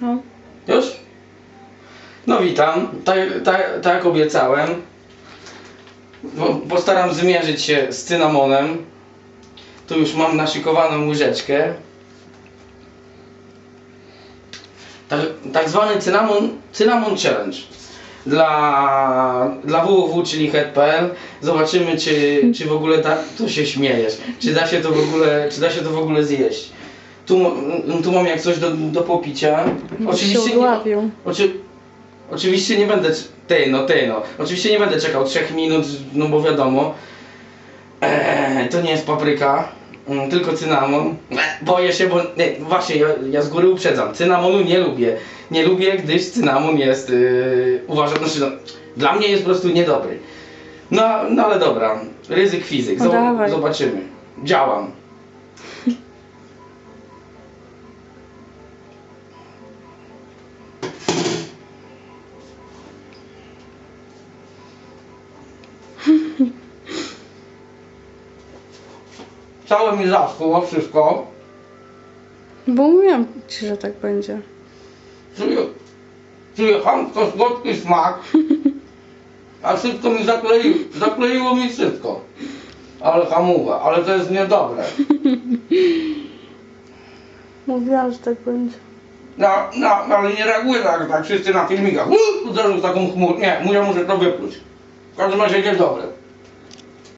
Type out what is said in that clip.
No. Już? No witam. Tak, tak, tak jak obiecałem. Po- Postaram zmierzyć się z cynamonem. Tu już mam naszykowaną łyżeczkę. Tak, tak zwany cynamon, cynamon challenge. Dla, dla www, czyli head.pl zobaczymy czy, czy w ogóle da, tu się śmiejesz, czy da się to w ogóle, czy da się to w ogóle zjeść. Tu, tu mam jak coś do, do popicia. Oczywiście się nie. Oczy, oczywiście nie będę. Ty no, ty no. Oczywiście nie będę czekał 3 minut, no bo wiadomo. Eee, to nie jest papryka, mm, tylko cynamon. E, Boję się, bo. Nie, właśnie, ja, ja z góry uprzedzam. Cynamonu nie lubię. Nie lubię, gdyż cynamon jest. Yy, uważam, znaczy, no, dla mnie jest po prostu niedobry. No, no ale dobra. Ryzyk fizyk. No dawaj. zobaczymy. Działam. Całe mi zaschło wszystko. Bo mówiłam ci, że tak będzie. Czuję, czuję chamsko słodki smak. A wszystko mi zaklei, zakleiło mi wszystko. Ale hamuwa, ale to jest niedobre. Mówiłam, że tak będzie. No, no, ale nie reaguje tak, tak wszyscy na filmikach. Uuu, uderzył w taką chmurę. Nie, ja muszę to wypluć. W każdym razie jest dobre.